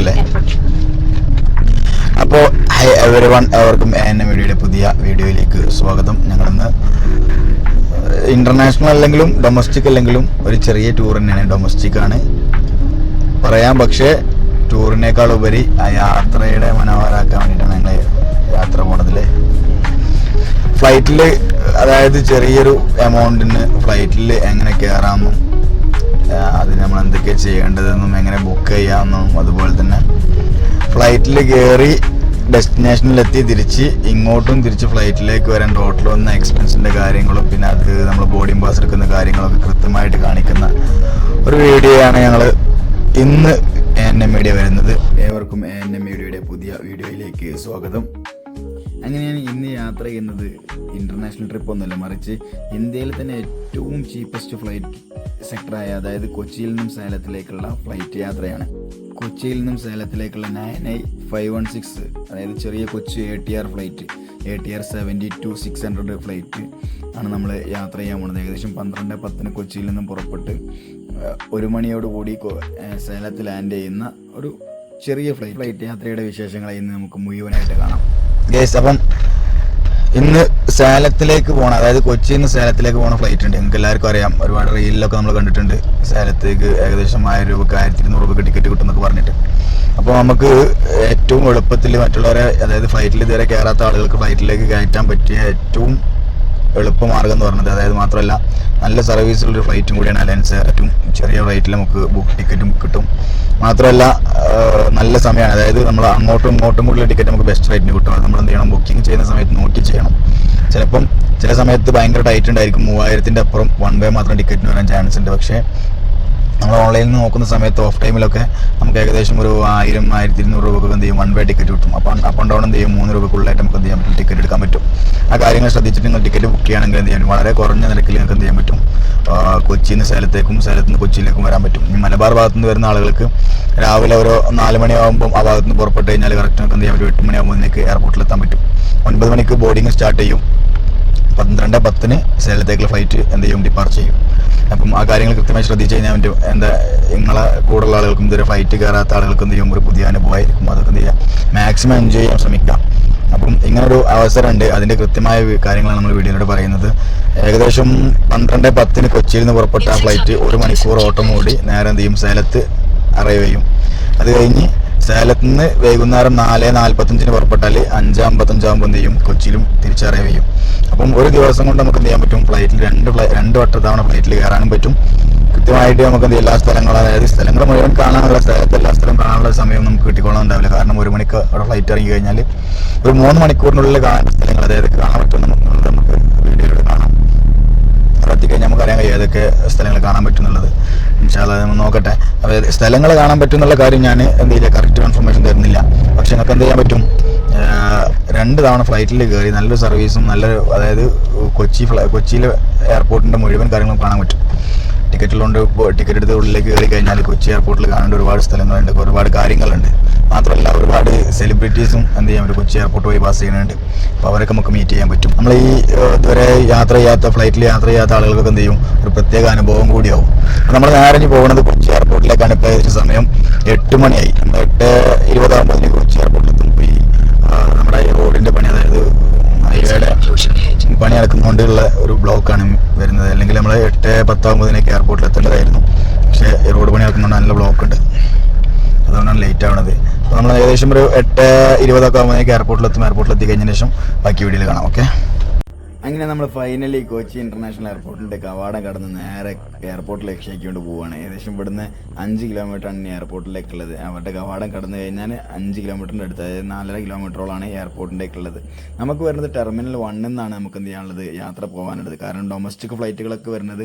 Okay അപ്പോൾ hi everyone എവർക്കും N M വീഡിയോയുടെ പുതിയ വീഡിയോയിലേക്ക് സ്വാഗതം. ഞങ്ങളിന്ന് ഇന്റർനാഷണൽ അല്ലെങ്കിലും ഡൊമസ്റ്റിക് അല്ലെങ്കിലും ഒരു ചെറിയ ടൂർ തന്നെയാണ്. ഡൊമസ്റ്റിക് ആണ്. പറയാം പക്ഷേ ടൂറിനേക്കാൾ ഉപരി ആ യാത്രയുടെ മനോഹരാക്കാൻ വേണ്ടിയിട്ടാണ് ഞങ്ങൾ യാത്ര പോണതിൽ ഫ്ലൈറ്റിൽ അതായത് ചെറിയൊരു എമൗണ്ടിന് ഫ്ലൈറ്റിൽ എങ്ങനെ കയറാമെന്നും അതിന് നമ്മൾ എന്തൊക്കെ ചെയ്യേണ്ടതെന്നും എങ്ങനെ ബുക്ക് ചെയ്യാമെന്നും അതുപോലെ തന്നെ ഫ്ലൈറ്റിൽ കയറി ഡെസ്റ്റിനേഷനിലെത്തി തിരിച്ച് ഇങ്ങോട്ടും തിരിച്ച് ഫ്ലൈറ്റിലേക്ക് വരാൻ ടോട്ടൽ വന്ന എക്സ്പെൻസിന്റെ കാര്യങ്ങളും പിന്നെ അത് നമ്മൾ ബോർഡിംഗ് പാസ് എടുക്കുന്ന കാര്യങ്ങളൊക്കെ കൃത്യമായിട്ട് കാണിക്കുന്ന ഒരു വീഡിയോയാണ് ഞങ്ങൾ ഇന്ന് എൻ എം മീഡിയ വരുന്നത്. ഏവർക്കും എൻ എം മീഡിയയുടെ പുതിയ വീഡിയോയിലേക്ക് സ്വാഗതം. അങ്ങനെയാണ് ഇന്ന് യാത്ര ചെയ്യുന്നത്. ഇന്റർനാഷണൽ ട്രിപ്പ് ഒന്നുമല്ല. മറിച്ച് ഇന്ത്യയിൽ തന്നെ ഏറ്റവും ചീപ്പസ്റ്റ് ഫ്ലൈറ്റ് സെക്ടറായ അതായത് കൊച്ചിയിൽ നിന്നും സേലത്തിലേക്കുള്ള ഫ്ലൈറ്റ് യാത്രയാണ്. കൊച്ചിയിൽ നിന്നും സേലത്തിലേക്കുള്ള nine I five one six അതായത് ചെറിയ Kochi A T R flight A T R seventy two six hundred flight ആണ് നമ്മൾ യാത്ര ചെയ്യാൻ പോകുന്നത് ഏകദേശം പന്ത്രണ്ട് പത്തിന് കൊച്ചിയിൽ നിന്നും പുറപ്പെട്ട് ഒരു മണിയോടുകൂടി സേലത്ത് ലാൻഡ് ചെയ്യുന്ന ഒരു ചെറിയ ഫ്ലൈറ്റ് ഫ്ലൈറ്റ് യാത്രയുടെ വിശേഷങ്ങളായി ഇന്ന് നമുക്ക് മുഴുവനായിട്ട് കാണാം. ഗേസ് അപ്പം ഇന്ന് സേലത്തിലേക്ക് പോകണം അതായത് കൊച്ചിയിൽ നിന്ന് സേലത്തിലേക്ക് പോകണ ഫ്ലൈറ്റ് ഉണ്ട്. നിങ്ങൾക്ക് എല്ലാവർക്കും അറിയാം. ഒരുപാട് റീലിലൊക്കെ നമ്മൾ കണ്ടിട്ടുണ്ട്. സേലത്തേക്ക് ഏകദേശം ആയിരം രൂപക്ക് ആയിരത്തി ഇരുന്നൂറ് രൂപക്ക് ടിക്കറ്റ് കിട്ടുമെന്നൊക്കെ പറഞ്ഞിട്ട്. അപ്പോൾ നമുക്ക് ഏറ്റവും എളുപ്പത്തിൽ മറ്റുള്ളവരെ അതായത് ഫ്ലൈറ്റിൽ ഇതുവരെ കയറാത്ത ആളുകൾക്ക് ഫ്ലൈറ്റിലേക്ക് കയറ്റാൻ പറ്റിയ ഏറ്റവും എളുപ്പമാർഗം എന്ന് പറഞ്ഞത്. അതായത് മാത്രമല്ല നല്ല സർവീസിലൊരു ഫ്ലൈറ്റും കൂടിയാണ് അലയൻസ് ഏറ്റവും ചെറിയ റേറ്റിൽ നമുക്ക് ബുക്ക് ടിക്കറ്റും കിട്ടും. മാത്രമല്ല നല്ല സമയമാണ് അതായത് നമ്മൾ അങ്ങോട്ടും ഇങ്ങോട്ടും കൂടുതൽ ടിക്കറ്റ് നമുക്ക് ബെസ്റ്റ് റേറ്റിന് കിട്ടും. നമ്മൾ എന്ത് ചെയ്യണം? ബുക്കിംഗ് ചെയ്യുന്ന സമയത്ത് നോക്കി ചെയ്യണം. ചിലപ്പം ചില സമയത്ത് ഭയങ്കര ടൈറ്റ് ഉണ്ടായിരിക്കും. മൂവായിരത്തിന്റെ അപ്പുറം വൺ വേ മാത്രം ടിക്കറ്റിന് വരാൻ ചാൻസ് ഉണ്ട്. പക്ഷേ നമ്മൾ ഓൺലൈനിൽ നിന്ന് നോക്കുന്ന സമയത്ത് ഓഫ് ടൈമിലൊക്കെ നമുക്ക് ഏകദേശം ഒരു ആയിരം ആയിരത്തി ഇരുന്നൂറ് രൂപക്ക് എന്ത് ചെയ്യും? വൺ വേ ടിക്കറ്റ് കിട്ടും. അപ്പം അപ്പ് ആൻഡ് ഡൗൺ എന്ത് ചെയ്യും? മൂന്ന് രൂപക്കുള്ളിലായിട്ട് നമുക്ക് എന്ത് ചെയ്യാൻ പറ്റും? ടിക്കറ്റ് എടുക്കാൻ പറ്റും. ആ കാര്യങ്ങൾ ശ്രദ്ധിച്ചിട്ട് നിങ്ങൾ ടിക്കറ്റ് ബുക്ക് ചെയ്യുകയാണെങ്കിൽ എന്ത് ചെയ്യാൻ വളരെ കുറഞ്ഞ നിരക്കിൽ നിങ്ങൾക്ക് എന്ത് ചെയ്യാൻ പറ്റും? കൊച്ചിയിൽ നിന്ന് സേലത്തേക്കും സേലത്ത് നിന്ന് കൊച്ചിയിലേക്കും വരാൻ പറ്റും. ഈ മലബാർ ഭാഗത്ത് നിന്ന് വരുന്ന ആളുകൾക്ക് രാവിലെ ഒരു നാല് മണിയാകുമ്പോൾ ആ ഭാഗത്ത് നിന്ന് പുറപ്പെട്ട് കഴിഞ്ഞാൽ കറക്റ്റ് നമുക്ക് എന്ത് ചെയ്യാൻ പറ്റും? എട്ട് മണിയാകുമ്പോൾ നിങ്ങൾക്ക് എയർപോർട്ടിൽ എത്താൻ പറ്റും. ഒൻപത് മണിക്ക് ബോർഡിംഗ് സ്റ്റാർട്ട് ചെയ്യും. പന്ത്രണ്ട് പത്തിന് സേലത്തേക്കുള്ള ഫ്ലൈറ്റ് എന്ത് ചെയ്യും? ഡിപ്പാർച്ച് ചെയ്യും. അപ്പം ആ കാര്യങ്ങൾ കൃത്യമായി ശ്രദ്ധിച്ച് കഴിഞ്ഞാൽ പറ്റും എന്താ നിങ്ങളെ കൂടുതലുള്ള ആളുകൾക്കും ഇതൊരു ഫ്ലൈറ്റ് കയറാത്ത ആളുകൾക്കും എന്ത് ചെയ്യും? ഒരു പുതിയ അനുഭവമായിരിക്കും. അതൊക്കെ എന്ത് ചെയ്യാം? മാക്സിമം എൻജോയ് ചെയ്യാൻ ശ്രമിക്കാം. അപ്പം ഇങ്ങനൊരു അവസരമുണ്ട്. അതിന്റെ കൃത്യമായ കാര്യങ്ങളാണ് നമ്മൾ വീഡിയോയിലൂടെ പറയുന്നത്. ഏകദേശം പന്ത്രണ്ട് പത്തിന് കൊച്ചിയിൽ നിന്ന് പുറപ്പെട്ട ഫ്ലൈറ്റ് ഒരു മണിക്കൂർ ഓട്ടം ഓടി നേരെ എന്ത് ചെയ്യും? സേലത്ത് അറൈവ് ചെയ്യും. അത് കഴിഞ്ഞ് സേലത്ത് നിന്ന് വൈകുന്നേരം നാല് നാൽപ്പത്തഞ്ചിന് പുറപ്പെട്ടാൽ അഞ്ച് അമ്പത്തഞ്ചാകുമ്പോൾ എന്ത് ചെയ്യും? കൊച്ചിയിലും തിരിച്ചറിയാൻ ചെയ്യും. അപ്പം ഒരു ദിവസം കൊണ്ട് നമുക്ക് എന്ത് ചെയ്യാൻ പറ്റും? ഫ്ലൈറ്റിൽ രണ്ട് രണ്ട് വട്ടം തവണ ഫ്ലൈറ്റിൽ കയറാനും പറ്റും. കൃത്യമായിട്ട് നമുക്ക് എല്ലാ സ്ഥലങ്ങളും അതായത് സ്ഥലങ്ങൾ മുഴുവൻ കാണാനുള്ള സ്ഥലത്ത് എല്ലാ സ്ഥലം കാണാനുള്ള സമയം നമുക്ക് കിട്ടിക്കോളാൻ ഉണ്ടാവില്ല. കാരണം ഒരു മണിക്ക് അവിടെ ഫ്ലൈറ്റ് ഇറങ്ങി കഴിഞ്ഞാൽ ഒരു മൂന്ന് മണിക്കൂറിനുള്ളിൽ കാണാൻ സ്ഥലങ്ങൾ അതായത് കാണാൻ പറ്റും നമുക്ക് വീഡിയോയിൽ കാണാം. ശ്രദ്ധിക്കഴിഞ്ഞാൽ നമുക്കറിയാൻ കഴിയും ഏതൊക്കെ സ്ഥലങ്ങൾ കാണാൻ പറ്റും എന്നുള്ളത് ഇൻഷാല്ല നമ്മൾ നോക്കട്ടെ. സ്ഥലങ്ങൾ കാണാൻ പറ്റും എന്നുള്ള കാര്യം ഞാൻ എന്ത് ചെയ്യില്ല കറക്റ്റ് കൺഫർമേഷൻ തരുന്നില്ല. പക്ഷെ നിങ്ങൾക്ക് എന്ത് ചെയ്യാൻ പറ്റും? രണ്ട് തവണ ഫ്ലൈറ്റിൽ കയറി നല്ലൊരു സർവീസും നല്ലൊരു അതായത് കൊച്ചി കൊച്ചിയിലെ എയർപോർട്ടിന്റെ മുഴുവൻ കാര്യങ്ങളും കാണാൻ പറ്റും. ടിക്കറ്റിലുണ്ട് ടിക്കറ്റ് എടുത്ത് ഉള്ളിലേക്ക് കയറി കഴിഞ്ഞാൽ കൊച്ചി എയർപോർട്ടിൽ കാണേണ്ട ഒരുപാട് സ്ഥലങ്ങളുണ്ട് ഒരുപാട് കാര്യങ്ങളുണ്ട്. മാത്രമല്ല ഒരുപാട് സെലിബ്രിറ്റീസും എന്ത് ചെയ്യാൻ പറ്റും? കൊച്ചി എയർപോർട്ട് വഴി പാസ് ചെയ്യുന്നുണ്ട്. അപ്പോൾ അവരൊക്കെ നമുക്ക് മീറ്റ് ചെയ്യാൻ പറ്റും. നമ്മൾ ഈ ഇതുവരെ യാത്ര ചെയ്യാത്ത ഫ്ലൈറ്റിൽ യാത്ര ചെയ്യാത്ത ആളുകൾക്കൊക്കെ എന്ത് ചെയ്യും? ഒരു പ്രത്യേക അനുഭവം കൂടിയാവും. നമ്മൾ നാരഞ്ഞ് പോകുന്നത് കൊച്ചി എയർപോർട്ടിലേക്കാണ് ഇപ്പോൾ ഏകദേശം സമയം എട്ട് മണിയായി. നമ്മൾ എട്ട് ഇരുപതാകുമ്പോൾ കൊച്ചി എയർപോർട്ടിൽ എത്തും ഈ നമ്മുടെ റോഡിന്റെ പണി അതായത് ഹൈവേയുടെ പണി നടക്കുന്നതുകൊണ്ടുള്ള ഒരു ബ്ലോക്കാണ് വരുന്നത്. അല്ലെങ്കിൽ നമ്മൾ എട്ട് പത്താകുമ്പോഴത്തേക്ക് എയർപോർട്ടിൽ എത്തേണ്ടതായിരുന്നു. പക്ഷേ റോഡ് പണി നടക്കുന്നതുകൊണ്ട് നല്ല ബ്ലോക്ക് ഉണ്ട് അതുകൊണ്ടാണ് ലേറ്റ് ആവുന്നത് അപ്പോൾ നമ്മൾ ഏകദേശം ഒരു എട്ട് ഇരുപതൊക്കെ ആകുമ്പോഴത്തേക്ക് എയർപോർട്ടിൽ എത്തും. എയർപോർട്ടിൽ എത്തി കഴിഞ്ഞതിന് ശേഷം ബാക്കി വീഡിയോയിൽ കാണാം. ഓക്കെ അങ്ങനെ നമ്മൾ ഫൈനലി കൊച്ചി ഇന്റർനാഷണൽ എയർപോർട്ടിന്റെ കവാടം കടന്ന് നേരെ എയർപോർട്ടിലേക്ക് ക്ഷയിക്കൊണ്ട് പോവുകയാണ് ഏകദേശം ഇവിടുന്ന് അഞ്ച് കിലോമീറ്ററാണ് എയർപോർട്ടിലേക്ക് എയർപോർട്ടിലേക്കുള്ളത് അവരുടെ കവാടം കടന്നു കഴിഞ്ഞാൽ അഞ്ച് കിലോമീറ്ററിന്റെ അടുത്ത് അതായത് നാലര കിലോമീറ്ററോളാണ് എയർപോർട്ടിലേക്കുള്ളത് നമുക്ക് വരുന്നത് ടെർമിനൽ വണ്ണിൽ നിന്നാണ് നമുക്ക് എന്ത് ചെയ്യാനുള്ളത്? യാത്ര പോകാനുള്ളത് കാരണം ഡൊമസ്റ്റിക് ഫ്ലൈറ്റുകളൊക്കെ വരുന്നത്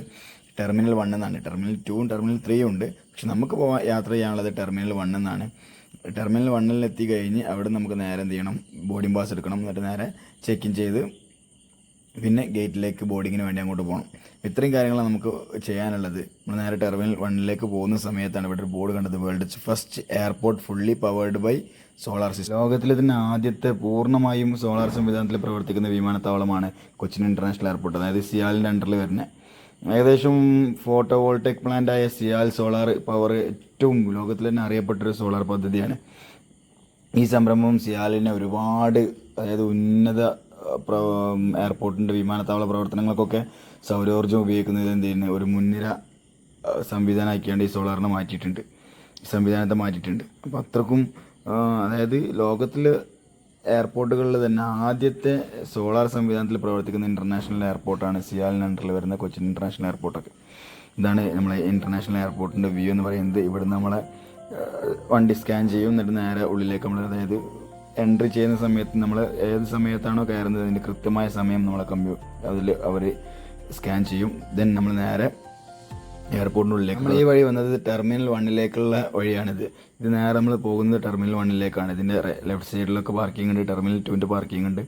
ടെർമിനൽ വൺ എന്നാണ് ടെർമിനൽ ടൂവും ടെർമിനൽ ത്രീയും ഉണ്ട്. പക്ഷെ നമുക്ക് പോകാൻ യാത്ര ചെയ്യാനുള്ളത് ടെർമിനൽ വൺ എന്നാണ് ടെർമിനൽ വണ്ണിൽ എത്തി കഴിഞ്ഞ് അവിടെ നമുക്ക് നേരെ എന്ത് ചെയ്യണം? ബോർഡിംഗ് പാസ് എടുക്കണം. എന്നിട്ട് നേരെ ചെക്ക് ഇൻ ചെയ്ത് പിന്നെ ഗേറ്റിലേക്ക് ബോർഡിങ്ങിന് വേണ്ടി അങ്ങോട്ട് പോകണം ഇത്രയും കാര്യങ്ങളാണ് നമുക്ക് ചെയ്യാനുള്ളത്. നമ്മൾ നേരെ ടെർമിനൽ വണ്ണിലേക്ക് പോകുന്ന സമയത്താണ് ഇവിടെ ഒരു ബോർഡ് കണ്ടത്. World first airport fully powered by solar system ലോകത്തിലെ തന്നെ ആദ്യത്തെ പൂർണമായും സോളാർ സംവിധാനത്തിൽ പ്രവർത്തിക്കുന്ന വിമാനത്താവളമാണ് കൊച്ചിൻ ഇന്റർനാഷണൽ എയർപോർട്ട് അതായത് സിയാലിന്റെ അണ്ടറിൽ വരുന്ന. ഏകദേശം ഫോട്ടോ വോൾട്ടേക് പ്ലാന്റായ സിയാൽ സോളാർ പവർ ഏറ്റവും ലോകത്തിൽ തന്നെ അറിയപ്പെട്ടൊരു സോളാർ പദ്ധതിയാണ്. ഈ സംരംഭം സിയാലിനെ ഒരുപാട് അതായത് ഉന്നത എയർപോർട്ടിന്റെ വിമാനത്താവള പ്രവർത്തനങ്ങൾക്കൊക്കെ സൗരോർജം ഉപയോഗിക്കുന്നതിൽ എന്ത് ചെയ്യുന്നത് ഒരു മുൻനിര സംവിധാനമാക്കിയാണ്ട് ഈ സോളാറിനെ മാറ്റിയിട്ടുണ്ട്. ഈ സംവിധാനത്തെ മാറ്റിയിട്ടുണ്ട്. അപ്പോൾ അത്രക്കും അതായത് ലോകത്തിൽ എയർപോർട്ടുകളിൽ തന്നെ ആദ്യത്തെ സോളാർ സംവിധാനത്തിൽ പ്രവർത്തിക്കുന്ന ഇന്റർനാഷണൽ എയർപോർട്ടാണ് സിയാലിന് അണ്ടറിൽ വരുന്ന കൊച്ചിൻ ഇന്റർനാഷണൽ എയർപോർട്ടൊക്കെ ഇതാണ് നമ്മളെ ഇന്റർനാഷണൽ എയർപോർട്ടിന്റെ വ്യൂ എന്ന് പറയുന്നത്. ഇവിടുന്ന് നമ്മളെ വണ്ടി സ്കാൻ ചെയ്യും. എന്നിട്ട് നേരെ ഉള്ളിലേക്ക് നമ്മൾ അതായത് എൻട്രി ചെയ്യുന്ന സമയത്ത് നമ്മൾ ഏത് സമയത്താണോ കയറുന്നത് അതിന്റെ കൃത്യമായ സമയം നമ്മളെ കമ്പ്യൂ അതിൽ അവർ സ്കാൻ ചെയ്യും. ദെൻ നമ്മൾ നേരെ എയർപോർട്ടിനുള്ളിലേക്ക് നമ്മൾ ഈ വഴി വന്നത് ടെർമിനൽ വണ്ണിലേക്കുള്ള വഴിയാണിത്. ഇത് നേരെ നമ്മൾ പോകുന്നത് ടെർമിനൽ വണ്ണിലേക്കാണ് ഇതിന്റെ ലെഫ്റ്റ് സൈഡിലൊക്കെ പാർക്കിംഗ് ഉണ്ട് ടെർമിനൽ ടുവിന്റെ പാർക്കിംഗ് ഉണ്ട്.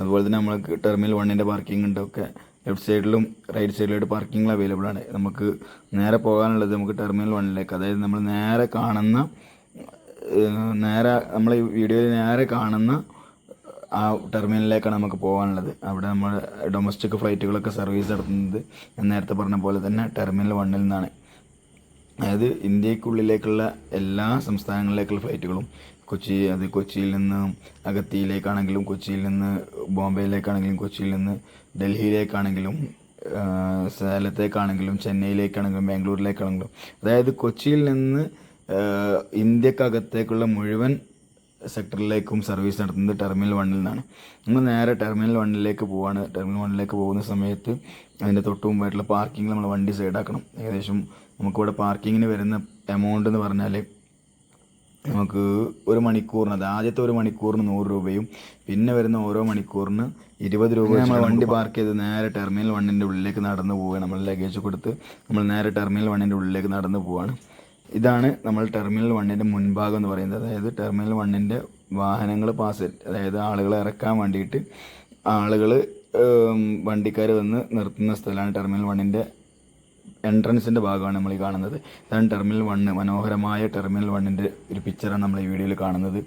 അതുപോലെ തന്നെ നമ്മൾക്ക് ടെർമിനൽ വണ്ണിന്റെ പാർക്കിംഗ് ഉണ്ട്. ഒക്കെ ലെഫ്റ്റ് സൈഡിലും റൈറ്റ് സൈഡിലായിട്ട് പാർക്കിംഗ് അവൈലബിൾ ആണ്. നമുക്ക് നേരെ പോകാനുള്ളത് നമുക്ക് ടെർമിനൽ വണ്ണിലേക്ക് അതായത് നമ്മൾ നേരെ കാണുന്ന നേരെ നമ്മൾ ഈ വീഡിയോയിൽ നേരെ കാണുന്ന ആ ടെർമിനലിലേക്കാണ് നമുക്ക് പോകാനുള്ളത്. അവിടെ നമ്മൾ ഡൊമസ്റ്റിക് ഫ്ലൈറ്റുകളൊക്കെ സർവീസ് നടത്തുന്നത് ഞാൻ നേരത്തെ പറഞ്ഞ പോലെ തന്നെ ടെർമിനൽ വണ്ണിൽ നിന്നാണ്. അതായത് ഇന്ത്യക്കുള്ളിലേക്കുള്ള എല്ലാ സംസ്ഥാനങ്ങളിലേക്കുള്ള ഫ്ലൈറ്റുകളും കൊച്ചി അത് കൊച്ചിയിൽ നിന്ന് അഗത്തിയിലേക്കാണെങ്കിലും കൊച്ചിയിൽ നിന്ന് ബോംബെയിലേക്കാണെങ്കിലും കൊച്ചിയിൽ നിന്ന് ഡൽഹിയിലേക്കാണെങ്കിലും സേലത്തേക്കാണെങ്കിലും ചെന്നൈയിലേക്കാണെങ്കിലും ബാംഗ്ലൂരിലേക്കാണെങ്കിലും. അതായത് കൊച്ചിയിൽ നിന്ന് ഇന്ത്യക്കകത്തേക്കുള്ള മുഴുവൻ സെക്ടറിലേക്കും സർവീസ് നടത്തുന്നത് ടെർമിനൽ വണ്ണിൽ നിന്നാണ്. നമ്മൾ നേരെ ടെർമിനൽ വണ്ണിലേക്ക് പോവാണ്. ടെർമിനൽ വണ്ണിലേക്ക് പോകുന്ന സമയത്ത് അതിന്റെ തൊട്ട് മുമ്പായിട്ടുള്ള പാർക്കിംഗ് നമ്മൾ വണ്ടി സൈഡാക്കണം ഏകദേശം നമുക്കിവിടെ പാർക്കിങ്ങിന് വരുന്ന എമൗണ്ട് എന്ന് പറഞ്ഞാൽ നമുക്ക് ഒരു മണിക്കൂറിന് അത് ആദ്യത്തെ ഒരു മണിക്കൂറിന് നൂറ് രൂപയും പിന്നെ വരുന്ന ഓരോ മണിക്കൂറിന് ഇരുപത് രൂപ നമ്മൾ വണ്ടി പാർക്ക് ചെയ്ത് നേരെ ടെർമിനൽ വണ്ണിന്റെ ഉള്ളിലേക്ക് നടന്ന് പോവുകയാണ്. നമ്മൾ ലഗേജ് കൊടുത്ത് നമ്മൾ നേരെ ടെർമിനൽ വണ്ണിന്റെ ഉള്ളിലേക്ക് നടന്ന് പോവുകയാണ് ഇതാണ് നമ്മൾ ടെർമിനൽ വണ്ണിന്റെ മുൻഭാഗം എന്ന് പറയുന്നത്. അതായത് ടെർമിനൽ വണ്ണിന്റെ വാഹനങ്ങൾ പാസ് അതായത് ആളുകളെ ഇറക്കാൻ വേണ്ടിയിട്ട് ആളുകൾ വണ്ടിക്കാർ വന്ന് നിർത്തുന്ന സ്ഥലമാണ് ടെർമിനൽ വണ്ണിന്റെ എൻട്രൻസിന്റെ ഭാഗമാണ് നമ്മൾ ഈ കാണുന്നത്. ഇതാണ് ടെർമിനൽ വണ്ണ് മനോഹരമായ ടെർമിനൽ വണ്ണിന്റെ ഒരു പിക്ചറാണ് നമ്മൾ ഈ വീഡിയോയിൽ കാണുന്നത്.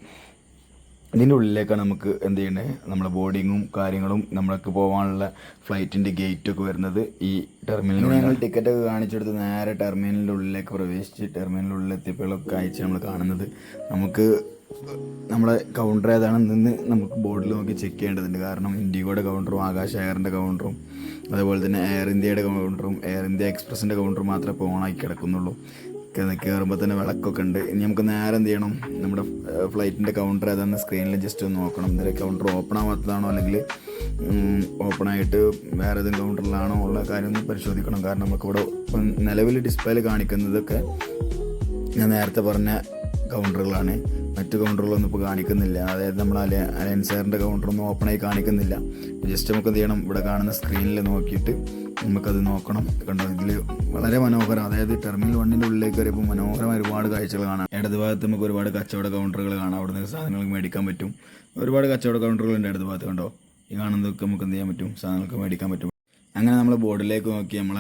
ഇതിന്റെ ഉള്ളിലേക്കാണ് നമുക്ക് എന്ത് ചെയ്യേണ്ടത് നമ്മളെ ബോർഡിങ്ങും കാര്യങ്ങളും നമ്മൾക്ക് പോകാനുള്ള ഫ്ലൈറ്റിന്റെ ഗേറ്റൊക്കെ വരുന്നത് ഈ ടെർമിനലിൽ ഞങ്ങൾ ടിക്കറ്റൊക്കെ കാണിച്ചെടുത്ത് നേരെ ടെർമിനലിന്റെ ഉള്ളിലേക്ക് പ്രവേശിച്ച് ടെർമിനലിന്റെ ഉള്ളിലെത്തിയപ്പോഴൊക്കെ അയച്ച് നമ്മൾ കാണുന്നത്. നമുക്ക് നമ്മുടെ കൗണ്ടർ ഏതാണെന്ന് നമുക്ക് ബോർഡിൽ നോക്കി ചെക്ക് ചെയ്യേണ്ടതുണ്ട്. കാരണം ഇൻഡിഗോയുടെ കൗണ്ടറും ആകാശ് എയറിന്റെ കൗണ്ടറും അതുപോലെ തന്നെ എയർ ഇന്ത്യയുടെ കൗണ്ടറും എയർ ഇന്ത്യ എക്സ്പ്രസിന്റെ കൗണ്ടറും മാത്രമേ ഇപ്പോൾ ഓണാക്കി കിടക്കുന്നുള്ളൂ. കയറുമ്പോൾ തന്നെ വിളക്കൊക്കെ ഉണ്ട്. ഇനി നമുക്ക് നേരെ എന്ത് ചെയ്യണം? നമ്മുടെ ഫ്ലൈറ്റിന്റെ കൗണ്ടർ ഏതാണെന്ന് സ്ക്രീനിൽ ജസ്റ്റ് ഒന്ന് നോക്കണം. എന്തെങ്കിലും കൗണ്ടർ ഓപ്പൺ ആവാത്തതാണോ? അല്ലെങ്കിൽ ഓപ്പൺ ആയിട്ട് വേറെ ഏതെങ്കിലും കൗണ്ടറിലാണോ ഉള്ള കാര്യം ഒന്ന് പരിശോധിക്കണം. കാരണം നമുക്കിവിടെ നിലവിൽ ഡിസ്പ്ലേയിൽ കാണിക്കുന്നതൊക്കെ ഞാൻ നേരത്തെ പറഞ്ഞ കൗണ്ടറുകളാണ് മറ്റു കൗണ്ടറുകളൊന്നും ഇപ്പോൾ കാണിക്കുന്നില്ല. അതായത് നമ്മൾ അല അലയൻസറിന്റെ കൗണ്ടറൊന്നും ഓപ്പണായി കാണിക്കുന്നില്ല. ജസ്റ്റ് നമുക്ക് എന്ത് ചെയ്യണം? ഇവിടെ കാണുന്ന സ്ക്രീനിൽ നോക്കിയിട്ട് നമുക്കത് നോക്കണം. കണ്ടോ ഇതിൽ വളരെ മനോഹരം. അതായത് ടെർമിനൽ വണ്ണിന്റെ ഉള്ളിലേക്ക് വരുമ്പോൾ മനോഹരമായ ഒരുപാട് കാഴ്ചകൾ കാണാം. ഇടത് ഭാഗത്ത് നമുക്ക് ഒരുപാട് കച്ചവട കൗണ്ടറുകൾ കാണാം. അവിടെ നിന്ന് സാധനങ്ങൾ മേടിക്കാൻ പറ്റും. ഒരുപാട് കച്ചവട കൗണ്ടറുകളുണ്ട് ഇടത് ഭാഗത്ത് കണ്ടോ? ഈ കാണുന്നതൊക്കെ നമുക്ക് എന്ത് ചെയ്യാൻ പറ്റും? സാധനങ്ങൾക്ക് മേടിക്കാൻ പറ്റും. അങ്ങനെ നമ്മൾ ബോർഡിലേക്ക് നോക്കി നമ്മൾ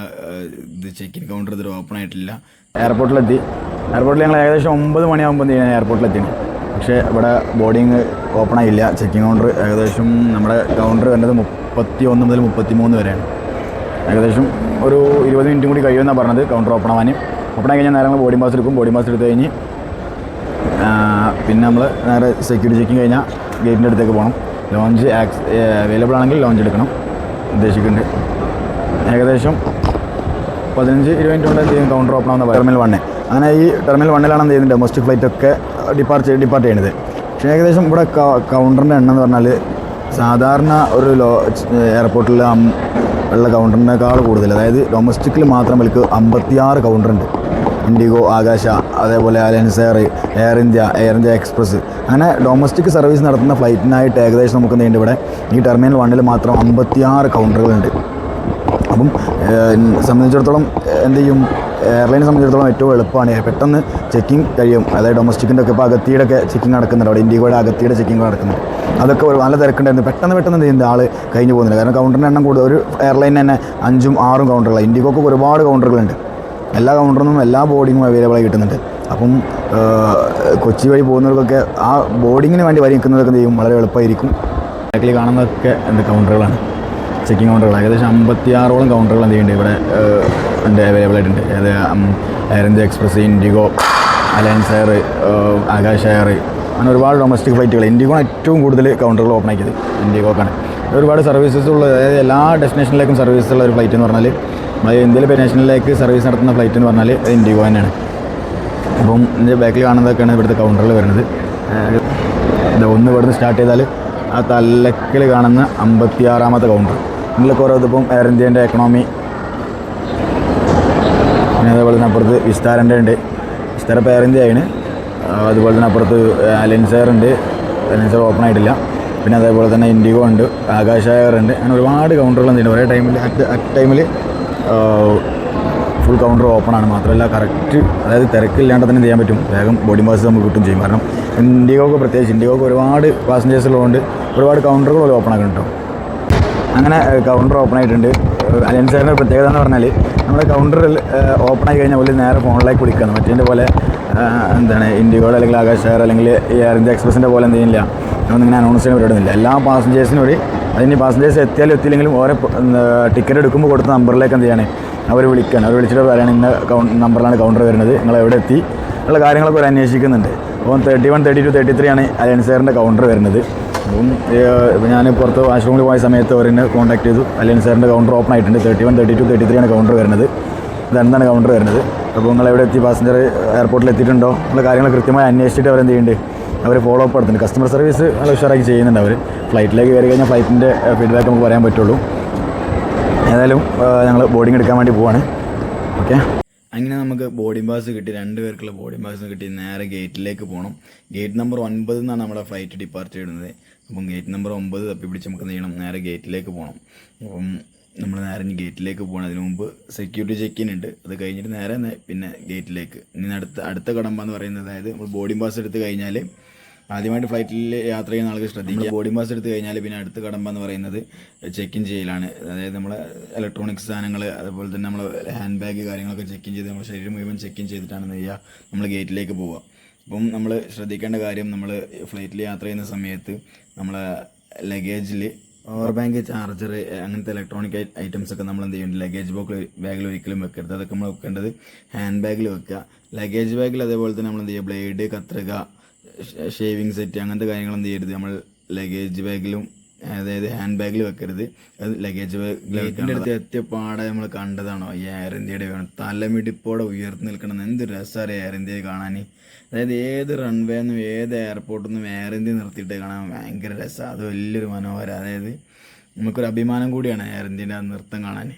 ഇത് ചെക്കിൻ കൗണ്ടർ ഇതിൽ ഓപ്പൺ ആയിട്ടില്ല. എയർപോർട്ടിലെത്തി എയർപോർട്ടിൽ ഞങ്ങൾ ഏകദേശം ഒമ്പത് മണിയാകുമ്പോൾ ഞാൻ എയർപോർട്ടിലെത്തി പക്ഷേ ഇവിടെ ബോർഡിങ് ഓപ്പൺ ആയില്ല. ചെക്കിംഗ് കൗണ്ടർ ഏകദേശം നമ്മുടെ കൗണ്ടർ വരുന്നത് മുപ്പത്തി ഒന്ന് മുതൽ മുപ്പത്തി മൂന്ന് വരെയാണ്. ഏകദേശം ഒരു ഇരുപത് മിനിറ്റും കൂടി കഴിയുമെന്നാണ് പറഞ്ഞത്. കൗണ്ടർ ഓപ്പൺ ആവാൻ. ഓപ്പൺ ആയി കഴിഞ്ഞാൽ നേരെ നമ്മൾ ബോഡി പാസ് എടുക്കും. ബോഡി മാസ് എടുത്ത് കഴിഞ്ഞ് പിന്നെ നമ്മൾ നേരെ സെക്യൂരിറ്റി ചെക്കിങ് കഴിഞ്ഞാൽ ഗേറ്റിന്റെ അടുത്തേക്ക് പോകണം ലോഞ്ച് ആക്സ് അവൈലബിൾ ആണെങ്കിൽ ലോഞ്ച് എടുക്കണം. ഉദ്ദേശിക്കുന്നുണ്ട്. ഏകദേശം പതിനഞ്ച് ഇരുപത് മിനിറ്റ് കൊണ്ട് എന്ത് ചെയ്യും? കൗണ്ടർ ഓപ്പൺ ആവുന്ന ടെർമിനൽ വണ്ണേ അങ്ങനെ ഈ ടെർമിനൽ വണ്ണിലാണ് എന്ത് ചെയ്യുന്നത്? ഡൊമസ്റ്റിക് ഫ്ലൈറ്റ് ഒക്കെ ഡിപ്പാർട്ട് ഡിപ്പാർട്ട് ചെയ്യുന്നത് പക്ഷേ ഏകദേശം ഇവിടെ കൗണ്ടറിന്റെ എണ്ണം എന്ന് പറഞ്ഞാൽ സാധാരണ ഒരു ലോ എയർപോർട്ടിൽ ഉള്ള കൗണ്ടറിനേക്കാൾ കൂടുതൽ. അതായത് ഡൊമസ്റ്റിക്കിൽ മാത്രം വിളിക്ക് അമ്പത്തിയാറ് കൗണ്ടറുണ്ട് ഇൻഡിഗോ ആകാശ അതേപോലെ Alliance Air Air India Air India Express അങ്ങനെ ഡൊമസ്റ്റിക് സർവീസ് നടത്തുന്ന ഫ്ലൈറ്റിനായിട്ട് ഏകദേശം നമുക്ക് എന്തുണ്ട് ഇവിടെ? ഈ ടെർമിനൽ വണ്ണിൽ മാത്രം അമ്പത്തിയാറ് കൗണ്ടറുകളുണ്ട് അപ്പം സംബന്ധിച്ചിടത്തോളം എന്ത് ചെയ്യും? എയർലൈനെ സംബന്ധിച്ചിടത്തോളം ഏറ്റവും എളുപ്പമാണ്. പെട്ടെന്ന് ചെക്കിങ് കഴിയും. അതായത് ഡൊമസ്റ്റിക്കിന്റെ ഒക്കെ ഇപ്പോൾ അഗത്തിയുടെ ഒക്കെ ചെക്കിങ് നടക്കുന്നുണ്ട്. അവിടെ ഇൻഡിഗോയുടെ അഗത്തിയുടെ ചെക്കിങ് നടക്കുന്നുണ്ട്. അതൊക്കെ ഒരു നല്ല തിരക്കുണ്ടായിരുന്നു. പെട്ടെന്ന് പെട്ടെന്ന് എന്ത് ചെയ്യുന്നത് ആൾ കഴിഞ്ഞ് പോകുന്നില്ല. കാരണം കൗണ്ടറിന്റെ എണ്ണം കൂടുതൽ. ഒരു എയർലൈൻ തന്നെ അഞ്ചും ആറും കൗണ്ടറുകളാണ് ഇൻഡിഗോക്ക് ഒരുപാട് കൗണ്ടറുകളുണ്ട് എല്ലാ കൗണ്ടറിനും എല്ലാ ബോർഡിങ്ങും അവൈലബിൾ ആയി കിട്ടുന്നുണ്ട്. അപ്പം കൊച്ചി വഴി പോകുന്നവർക്കൊക്കെ ആ ബോർഡിങ്ങിന് വേണ്ടി വരി നിൽക്കുന്നതൊക്കെ ചെയ്യും? വളരെ എളുപ്പമായിരിക്കും. ബാക്കിൽ കാണുന്നതൊക്കെ എന്ത് കൗണ്ടറുകളാണ് ചെക്കിംഗ് കൗണ്ടറുകൾ ഏകദേശം അമ്പത്തിയാറോളം കൗണ്ടറുകൾ എന്ത് ചെയ്യുന്നുണ്ട് ഇവിടെ ഉണ്ട് അവൈലബിൾ ആയിട്ടുണ്ട്. അത് air India express IndiGo alliance air Akash air അങ്ങനെ ഒരുപാട് ഡൊമസ്റ്റിക് ഫ്ലൈറ്റുകൾ ഇൻഡിഗോ ഏറ്റവും കൂടുതൽ കൗണ്ടറുകൾ ഓപ്പൺ ആക്കിയത് ഇൻഡിഗോക്കാണ്. ഒരുപാട് സർവീസസ് ഉള്ള അതായത് എല്ലാ ഡെസ്റ്റിനേഷനിലേക്കും സർവീസ് ഉള്ള ഒരു ഫ്ലൈറ്റ് എന്ന് പറഞ്ഞാൽ നമ്മൾ ഇന്ത്യയിലെ ഇപ്പോൾ നാഷണലിലേക്ക് സർവീസ് നടത്തുന്ന ഫ്ലൈറ്റ് എന്ന് പറഞ്ഞാൽ ഇൻഡിഗോ തന്നെയാണ്. അപ്പം ഇതിന്റെ ബാക്കിൽ കാണുന്നതൊക്കെയാണ് ഇവിടുത്തെ കൗണ്ടറിൽ വരുന്നത്. ഒന്ന് ഇവിടുന്ന് സ്റ്റാർട്ട് ചെയ്താൽ ആ തലക്കിൽ കാണുന്ന അമ്പത്തിയാറാമത്തെ കൗണ്ടർ ഇതിലൊക്കെ ഓരോ ഇതിപ്പം എയർ ഇന്ത്യേന്റെ എക്കണോമി പിന്നെ അതേപോലെ തന്നെ അപ്പുറത്ത് വിസ്താരന്റെ ഉണ്ട്. വിസ്താര ഇപ്പോൾ എയർ ഇന്ത്യ ആണ്. അതുപോലെ തന്നെ അപ്പുറത്ത് അലയൻസ് എയർ ഉണ്ട്. അലയൻസ് എയർ ഓപ്പൺ ആയിട്ടില്ല. പിന്നെ അതേപോലെ തന്നെ ഇൻഡിഗോ ഉണ്ട്. ആകാശ എയർ ഉണ്ട്. അങ്ങനെ ഒരുപാട് കൗണ്ടറുകൾ എന്തുണ്ട് ഒരേ ടൈമിൽ അറ്റ് അറ്റ് ടൈമിൽ ഫുൾ കൗണ്ടർ ഓപ്പൺ ആണ്. മാത്രമല്ല കറക്റ്റ് അതായത് തിരക്കില്ലാണ്ട് തന്നെ ചെയ്യാൻ പറ്റും. വേഗം ബോഡി മാസ് നമുക്ക് കിട്ടും ചെയ്യും. കാരണം ഇൻഡിഗോക്ക് പ്രത്യേകിച്ച് ഇൻഡിഗോക്ക് ഒരുപാട് പാസഞ്ചേഴ്സ് ഉള്ളതുകൊണ്ട് ഒരുപാട് കൗണ്ടറുകൾ ഓപ്പൺ ആക്കണം കേട്ടോ അങ്ങനെ കൗണ്ടർ ഓപ്പൺ ആയിട്ടുണ്ട്. അലയൻസ് ഒരു പ്രത്യേകത എന്ന് പറഞ്ഞാൽ നമ്മൾ കൗണ്ടറിൽ ഓപ്പൺ ആയി കഴിഞ്ഞാൽ പുള്ളി നേരെ ഫോണിലേക്ക് വിളിക്കണം. മറ്റേതിന്റെ പോലെ എന്താണ് ഇൻഡിഗോയുടെ അല്ലെങ്കിൽ ആകാശ് എയർ അല്ലെങ്കിൽ എയർ ഇന്ത്യ എക്സ്പ്രസിന്റെ പോലെ എന്തെങ്കിലും ഒന്നിങ്ങനെ അനൗൺസ് ചെയ്യാൻ പരിപാടിയൊന്നുമില്ല. എല്ലാ പാസഞ്ചേഴ്സിനും കൂടി അതിന് പാസഞ്ചേഴ്സ് എത്തിയാലും എത്തിയില്ലെങ്കിലും ഓരോ ടിക്കറ്റ് എടുക്കുമ്പോൾ കൊടുത്ത നമ്പറിലേക്ക് എന്ത് ചെയ്യണേ? അവർ വിളിക്കുകയാണ് അവർ വിളിച്ചിട്ട് പറയാണ് ഇന്ന കൗണ്ട് നമ്പറിലാണ് കൗണ്ടർ വരുന്നത്. നിങ്ങൾ എവിടെ എത്തി? ഉള്ള കാര്യങ്ങളൊക്കെ അവർ അന്വേഷിക്കുന്നുണ്ട്. അപ്പം thirty one thirty two thirty three ആണ് അലയൻസ് എയറിന്റെ കൗണ്ടർ വരുന്നത്. അപ്പം ഇപ്പം ഞാൻ പുറത്ത് വാഷ്റൂമിൽ പോയ സമയത്ത് അവരെന്നെ കോൺടാക്ട് ചെയ്തു. അല്ലെങ്കിൽ സാറിന്റെ കൗണ്ടർ ഓപ്പൺ ആയിട്ടുണ്ട്. Thirty one thirty two thirty three ആണ് കൗണ്ടർ വരുന്നത്. ഇതെന്താണ് കൗണ്ടർ വരുന്നത്. അപ്പോൾ നിങ്ങൾ എവിടെ എത്തി? പാസഞ്ചർ എയർപോർട്ടിൽ എത്തിയിട്ടുണ്ടോ? ഉള്ള കാര്യങ്ങൾ കൃത്യമായി അന്വേഷിച്ചിട്ട് അവർ അവരെന്ത് ചെയ്യുന്നുണ്ട് അവർ ഫോളോ അപ്പ് നടത്തുന്നുണ്ട് കസ്റ്റമർ സർവീസ് നല്ല ഉഷാറാക്കി ചെയ്യുന്നുണ്ട് അവർ ഫ്ലൈറ്റിലേക്ക് കയറി കഴിഞ്ഞാൽ ഫ്ലൈറ്റിന്റെ ഫീഡ്ബാക്ക് നമുക്ക് പറയാൻ പറ്റുള്ളൂ. ഏതായാലും ഞങ്ങൾ ബോർഡിംഗ് എടുക്കാൻ വേണ്ടി പോവാണ്. ഓക്കെ? അങ്ങനെ നമുക്ക് ബോർഡിംഗ് പാസ് കിട്ടി. രണ്ട് പേർക്കുള്ള ബോർഡിംഗ് പാസ് കിട്ടി. നേരെ ഗേറ്റിലേക്ക് പോകണം ഗേറ്റ് നമ്പർ ഒൻപത് എന്നാണ് നമ്മുടെ ഫ്ലൈറ്റ് ഡിപ്പാർച്ചർ ഇടുന്നത്. അപ്പം ഗേറ്റ് നമ്പർ ഒമ്പത് തപ്പി പിടിച്ച് നമുക്ക് എന്ത് ചെയ്യണം? നേരെ ഗേറ്റിലേക്ക് പോകണം അപ്പം നമ്മൾ നേരെ ഇനി ഗേറ്റിലേക്ക് പോകണം അതിന് മുമ്പ് സെക്യൂരിറ്റി ചെക്ക് ഇൻ ഉണ്ട്. അത് കഴിഞ്ഞിട്ട് നേരെ പിന്നെ ഗേറ്റിലേക്ക് ഇനി അടുത്ത അടുത്ത കടമ്പ എന്ന് പറയുന്നത് അതായത് നമ്മൾ ബോർഡിംഗ് പാസ് എടുത്ത് കഴിഞ്ഞാൽ ആദ്യമായിട്ട് ഫ്ലൈറ്റിൽ യാത്ര ചെയ്യുന്ന ആൾക്ക് ശ്രദ്ധിക്കുക. ബോർഡിംഗ് പാസ് എടുത്ത് കഴിഞ്ഞാൽ പിന്നെ അടുത്ത കടമ്പ എന്ന് പറയുന്നത് ചെക്ക് ഇൻ ചെയ്യലാണ്. അതായത് നമ്മൾ ഇലക്ട്രോണിക്സ് സാധനങ്ങൾ അതുപോലെ തന്നെ നമ്മൾ ഹാൻഡ് ബാഗ് കാര്യങ്ങളൊക്കെ ചെക്ക് ഇൻ ചെയ്ത് നമ്മൾ ശരീരം മുഴുവൻ ചെക്ക് ഇൻ ചെയ്തിട്ടാണ് എന്ത് ചെയ്യുക? നമ്മൾ ഗേറ്റിലേക്ക് പോവുക. അപ്പം നമ്മൾ ശ്രദ്ധിക്കേണ്ട കാര്യം നമ്മൾ ഫ്ലൈറ്റിൽ യാത്ര ചെയ്യുന്ന സമയത്ത് നമ്മളെ ലഗേജിൽ പവർ ബാങ്ക് ചാർജർ അങ്ങനത്തെ ഇലക്ട്രോണിക് ഐറ്റംസ് ഒക്കെ നമ്മൾ എന്ത് ചെയ്യുന്നുണ്ട് ലഗേജ് ബോക്സിൽ ബാഗിൽ ഒരിക്കലും വെക്കരുത്. അതൊക്കെ നമ്മൾ വെക്കേണ്ടത് ഹാൻഡ് ബാഗിൽ വെക്കുക ലഗേജ് ബാഗിൽ അതേപോലെ തന്നെ നമ്മൾ എന്ത് ചെയ്യുക ബ്ലേഡ് കത്രിക ഷേവിങ് സെറ്റ് അങ്ങനത്തെ കാര്യങ്ങൾ എന്ത് ചെയ്യരുത്. നമ്മൾ ലഗേജ് ബാഗിലും അതായത് ഹാൻഡ് ബാഗിൽ വെക്കരുത്. അത് ലഗേജ് ബാഗിൽ അടുത്ത് എത്തിയ പാടെ നമ്മൾ കണ്ടതാണോ? ഈ എയർ ഇന്ത്യയുടെ വേണം. തലമിടിപ്പോടെ ഉയർന്നു നിൽക്കണം. എന്ത് രസമാണ് എയർ ഇന്ത്യയെ കാണാൻ അതായത് ഏത് റൺവേ നിന്നും ഏത് എയർപോർട്ടിൽ നിന്നും എയർ ഇന്ത്യ നിർത്തിയിട്ട് കാണാൻ ഭയങ്കര രസമാണ് അത് വലിയൊരു മനോഹരം. അതായത് നമുക്കൊരു അഭിമാനം കൂടിയാണ് എയർ ഇന്ത്യന്റെ നൃത്തം കാണാൻ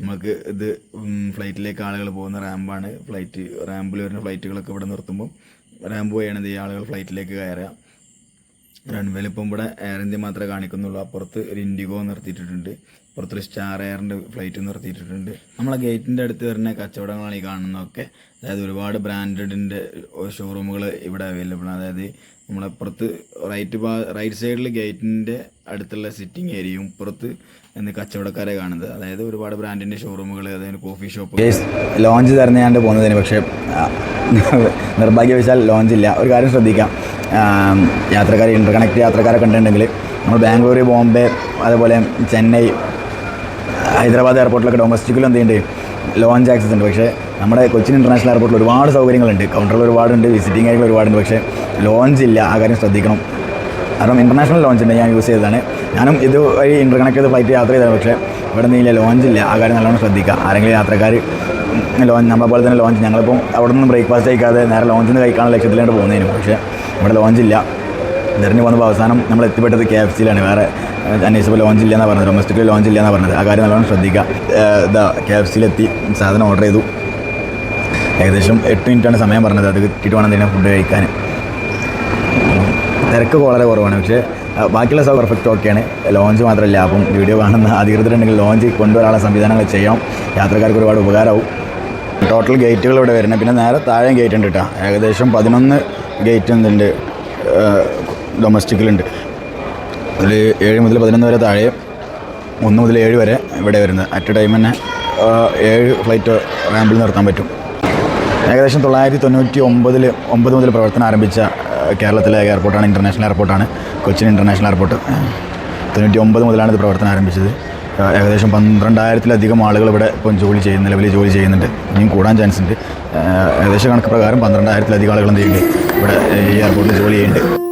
നമുക്ക് ഇത് ഫ്ലൈറ്റിലേക്ക് ആളുകൾ പോകുന്ന റാമ്പാണ് ഫ്ലൈറ്റ് റാമ്പിൽ വരുന്ന ഫ്ലൈറ്റുകളൊക്കെ ഇവിടെ നിർത്തുമ്പോൾ റാമ്പ് വഴിയാണ് ഈ ആളുകൾ ഫ്ലൈറ്റിലേക്ക് കയറുക. റൺവേയിൽ ഇപ്പം ഇവിടെ എയർ ഇന്ത്യ മാത്രമേ കാണിക്കുന്നുള്ളൂ. അപ്പുറത്ത് ഒരു ഇൻഡിഗോ നിർത്തിയിട്ടുണ്ട് പുറത്തൊരു സ്റ്റാർ എയറിന്റെ ഫ്ലൈറ്റ് നിർത്തിയിട്ടിട്ടുണ്ട്. നമ്മളെ ഗേറ്റിന്റെ അടുത്ത് വരുന്ന കച്ചവടങ്ങളാണ് ഈ കാണുന്നതൊക്കെ. അതായത് ഒരുപാട് ബ്രാൻഡഡിന്റെ ഷോറൂമുകൾ ഇവിടെ അവൈലബിൾ ആണ്. അതായത് നമ്മളപ്പുറത്ത് റൈറ്റ് ഭാ റൈറ്റ് സൈഡിൽ ഗേറ്റിന്റെ അടുത്തുള്ള സിറ്റിംഗ് ഏരിയയും പുറത്ത് എന്ന് കച്ചവടക്കാരെ കാണുന്നത്. അതായത് ഒരുപാട് ബ്രാൻഡിന്റെ ഷോറൂമുകൾ അതായത് കോഫി ഷോപ്പ് ലോഞ്ച് തരുന്നതാണ്ട് പോകുന്നതിന് പക്ഷേ നിർഭാഗ്യവശാൽ ലോഞ്ച് ഇല്ല. ഒരു കാര്യം ശ്രദ്ധിക്കാം. യാത്രക്കാർ ഇന്റർകണക്ട് യാത്രക്കാരെ കണ്ടിട്ടുണ്ടെങ്കിൽ നമ്മൾ ബാംഗ്ലൂർ ബോംബെ അതുപോലെ ചെന്നൈ ഹൈദരാബാദ് എയർപോർട്ടിലൊക്കെ ഡൊമസ്റ്റിക്കിലും എന്ത് ചെയ്യുന്നുണ്ട് ലോഞ്ച് ആക്സസ് ഉണ്ട്. പക്ഷേ നമ്മുടെ കൊച്ചിൻ ഇന്റർനാഷണൽ എയർപോർട്ടിൽ ഒരുപാട് സൗകര്യങ്ങളുണ്ട്. കൗണ്ടറിൽ ഒരുപാടുണ്ട് വിസിറ്റിംഗ് ആയിട്ടുള്ള ഒരുപാടുണ്ട്. പക്ഷേ ലോഞ്ച് ഇല്ല. ആ കാര്യം ശ്രദ്ധിക്കണം. കാരണം ഇന്റർനാഷണൽ ലോഞ്ച് ഉണ്ട്. ഞാൻ യൂസ് ചെയ്തതാണ്. ഞാനും ഇത് വഴി ഇന്റർകണക്ട് ചെയ്ത് ഫ്ലൈറ്റ് യാത്ര ചെയ്തതാണ്. പക്ഷേ ഇവിടെ നിന്ന് ഇല്ല. ലോഞ്ച് ഇല്ല. ആ കാര്യം നല്ലോണം ശ്രദ്ധിക്കുക. ആരെങ്കിലും യാത്രക്കാർ ലോഞ്ച് നമ്മളെ പോലെ തന്നെ ലോഞ്ച് ഞങ്ങളിപ്പം അവിടെ നിന്ന് ബ്രേക്ക്ഫാസ്റ്റ് കഴിക്കാതെ നേരെ ലോഞ്ചിൽ നിന്ന് കഴിക്കാനുള്ള ലക്ഷ്യത്തിലാണ് പോകുന്നതിന് പക്ഷേ ഇവിടെ ലോഞ്ചില്ല തിരഞ്ഞു വന്നപ്പോൾ അവസാനം നമ്മൾ എത്തിപ്പെട്ടത് കെ എഫ് സിയിലാണ് വേറെ അന്വേഷിച്ചപ്പോൾ ലോഞ്ച് ഇല്ല എന്നാണ് പറഞ്ഞത്. ഡൊമസ്റ്റിക്കിൽ ലോഞ്ച് ഇല്ല എന്നാണ് പറഞ്ഞത്. ആ കാര്യം നല്ലോണം ശ്രദ്ധിക്കുക. ഇതാ കെ എഫ് സിയിലെത്തി സാധനം ഓർഡർ ചെയ്തു. ഏകദേശം എട്ട് മിനിറ്റാണ് സമയം പറഞ്ഞത്. അത് കിട്ടിയിട്ട് വേണം തന്നെ ഫുഡ് കഴിക്കാൻ. തിരക്ക് വളരെ കുറവാണ്. പക്ഷേ ബാക്കിയുള്ള സ്ഥലം പെർഫെക്റ്റ് ഓക്കെയാണ് ലോഞ്ച് മാത്രമല്ല അപ്പം വീഡിയോ കാണുന്ന അധികൃതരുണ്ടെങ്കിൽ ലോഞ്ച് കൊണ്ടുവരാനുള്ള സംവിധാനങ്ങൾ ചെയ്യാം. യാത്രക്കാർക്ക് ഒരുപാട് ഉപകാരമാവും. ടോട്ടൽ ഗേറ്റുകൾ ഇവിടെ വരുന്നത്. പിന്നെ നേരെ താഴെ ഗേറ്റ് ഉണ്ട് കേട്ടോ. ഏകദേശം പതിനൊന്ന് ഗേറ്റ് എന്തുണ്ട് ഡൊമസ്റ്റിക്കിലുണ്ട് അതിൽ ഏഴ് മുതൽ പതിനൊന്ന് വരെ താഴെ ഒന്ന് മുതൽ ഏഴ് വരെ ഇവിടെ വരുന്നത്. അറ്റ് ടൈം തന്നെ ഏഴ് ഫ്ലൈറ്റ് റാമ്പിൽ നിർത്താൻ പറ്റും. ഏകദേശം തൊള്ളായിരത്തി തൊണ്ണൂറ്റി ഒമ്പതിൽ ഒമ്പത് മുതൽ പ്രവർത്തനം ആരംഭിച്ച കേരളത്തിലെ എയർപോർട്ടാണ് ഇന്റർനാഷണൽ എയർപോർട്ടാണ് കൊച്ചിൻ ഇന്റർനാഷണൽ എയർപോർട്ട് തൊണ്ണൂറ്റി ഒമ്പത് മുതലാണ് ഇത് പ്രവർത്തനം ആരംഭിച്ചത്. ഏകദേശം പന്ത്രണ്ടായിരത്തിലധികം ആളുകൾ ഇവിടെ ഇപ്പം ജോലി ചെയ്യുന്ന നിലവിൽ ജോലി ചെയ്യുന്നുണ്ട്. ഇനിയും കൂടാൻ ചാൻസ് ഉണ്ട്. ഏകദേശം കണക്ക് പ്രകാരം പന്ത്രണ്ടായിരത്തിലധികം ആളുകൾ എന്ത് ചെയ്യുന്നുണ്ട്? ഇവിടെ ഈ എയർപോർട്ടിൽ ജോലി ചെയ്യുന്നുണ്ട്.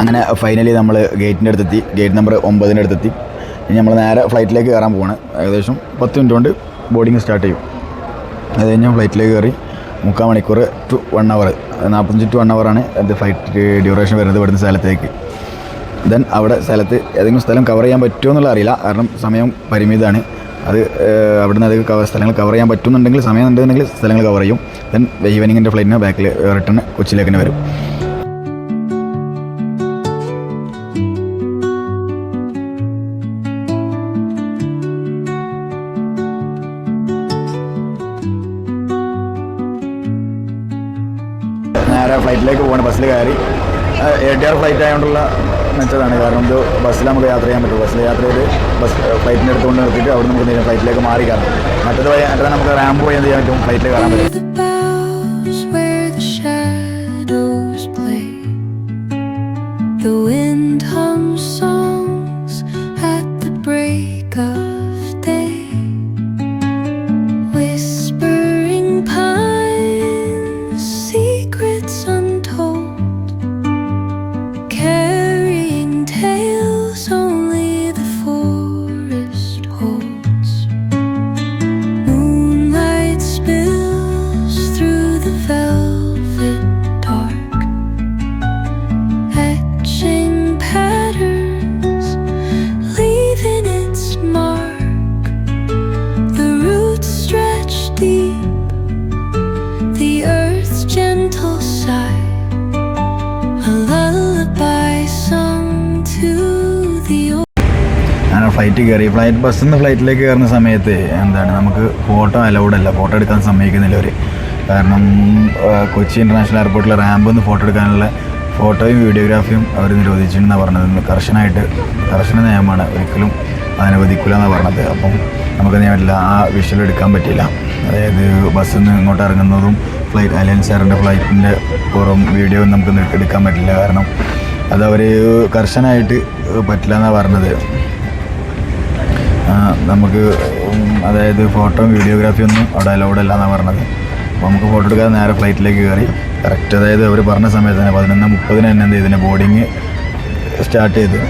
അങ്ങനെ ഫൈനലി നമ്മൾ ഗേറ്റിന്റെ അടുത്തെത്തി. ഗേറ്റ് നമ്പർ ഒമ്പതിന്റെ അടുത്തെത്തി. ഇനി നമ്മൾ നേരെ ഫ്ലൈറ്റിലേക്ക് കയറാൻ പോവാണ്. ഏകദേശം പത്ത് മിനിറ്റ് കൊണ്ട് ബോർഡിങ് സ്റ്റാർട്ട് ചെയ്യും. അത് കഴിഞ്ഞ് ഫ്ലൈറ്റിലേക്ക് കയറി മുക്കാൽ മണിക്കൂർ ടു വൺ അവർ നാൽപ്പത്തഞ്ച് ടു വൺ അവറാണ് അത് ഫ്ലൈറ്റ് ഡ്യൂറേഷൻ വരുന്നത് ഇവിടുന്ന് സ്ഥലത്തേക്ക്. ദെൻ അവിടെ സ്ഥലത്ത് ഏതെങ്കിലും സ്ഥലം കവർ ചെയ്യാൻ പറ്റുമോ എന്നുള്ള അറിയില്ല. കാരണം സമയം പരിമിതമാണ്. അത് അവിടുന്ന് അത് കവർ സ്ഥലങ്ങൾ കവർ ചെയ്യാൻ പറ്റുന്നുണ്ടെങ്കിൽ സമയം ഉണ്ടെന്നുണ്ടെങ്കിൽ സ്ഥലങ്ങൾ കവർ ചെയ്യും. ദെൻ ഈവനിങ്ങിന്റെ ഫ്ലൈറ്റിന് ബാക്കിൽ റിട്ടേൺ കൊച്ചിയിലേക്ക് തന്നെ വരും. ഫ്ലൈറ്റിലേക്ക് പോകണം ബസ്സിൽ കയറി. എ ടി ആർ ഫ്ലൈറ്റ് ആയതുകൊണ്ടുള്ള മെച്ചതാണ്. കാരണം ഇത് ബസ്സിൽ നമുക്ക് യാത്ര ചെയ്യാൻ പറ്റും. ബസ്സിൽ യാത്ര ചെയ്ത് ബസ് ഫ്ലൈറ്റിന്റെ അടുത്ത് കൊണ്ട് നിർത്തിയിട്ട് അവിടെ നമുക്ക് ഫ്ലൈറ്റിലേക്ക് മാറി കയറാം. മറ്റത് വഴി അത്ര നമുക്ക് റാമ്പ് വഴി എന്ത് ചെയ്യാൻ പറ്റും? ഫ്ലൈറ്റിൽ കയറാൻ പറ്റും. ഫ്ലൈറ്റ് കയറി. ഫ്ലൈറ്റ് ബസ്സിൽ നിന്ന് ഫ്ലൈറ്റിലേക്ക് കയറുന്ന സമയത്ത് എന്താണ് നമുക്ക് ഫോട്ടോ അലൗഡ് അല്ല. ഫോട്ടോ എടുക്കാൻ സമ്മതിക്കുന്നില്ല അവർ കാരണം കൊച്ചി ഇന്റർനാഷണൽ എയർപോർട്ടിലെ റാമ്പിൽ നിന്ന് ഫോട്ടോ എടുക്കാനുള്ള ഫോട്ടോയും വീഡിയോഗ്രാഫിയും അവർ നിരോധിച്ചിട്ടുണ്ടെന്നാണ് പറഞ്ഞത്. കർശനമായിട്ട് കർശന നിയമമാണ്. ഒരിക്കലും അനുവദിക്കില്ല എന്നാണ് പറഞ്ഞത്. അപ്പം നമുക്ക് ചെയ്യാൻ പറ്റില്ല ആ വിഷ്വൽ എടുക്കാൻ പറ്റില്ല. അതായത് ബസ്സിൽ നിന്ന് ഇങ്ങോട്ട് ഇറങ്ങുന്നതും ഫ്ലൈറ്റ് അലയൻസ് എയറിന്റെ ഫ്ലൈറ്റിന്റെ പുറം വീഡിയോ നമുക്ക് എടുക്കാൻ പറ്റില്ല. കാരണം അത് അവർ കർശനമായിട്ട് പറ്റില്ല എന്നാണ് പറഞ്ഞത്. നമുക്ക് അതായത് ഫോട്ടോ വീഡിയോഗ്രാഫി ഒന്നും അവിടെ അലൗഡ് അല്ല എന്നാണ് പറഞ്ഞത്. അപ്പോൾ നമുക്ക് ഫോട്ടോ എടുക്കാതെ നേരെ ഫ്ലൈറ്റിലേക്ക് കയറി കറക്റ്റ് അതായത് അവർ പറഞ്ഞ സമയത്ത് തന്നെ പതിനൊന്ന് മുപ്പതിന് തന്നെ എന്ത് ചെയ്തിന് ബോർഡിങ് സ്റ്റാർട്ട് ചെയ്തു.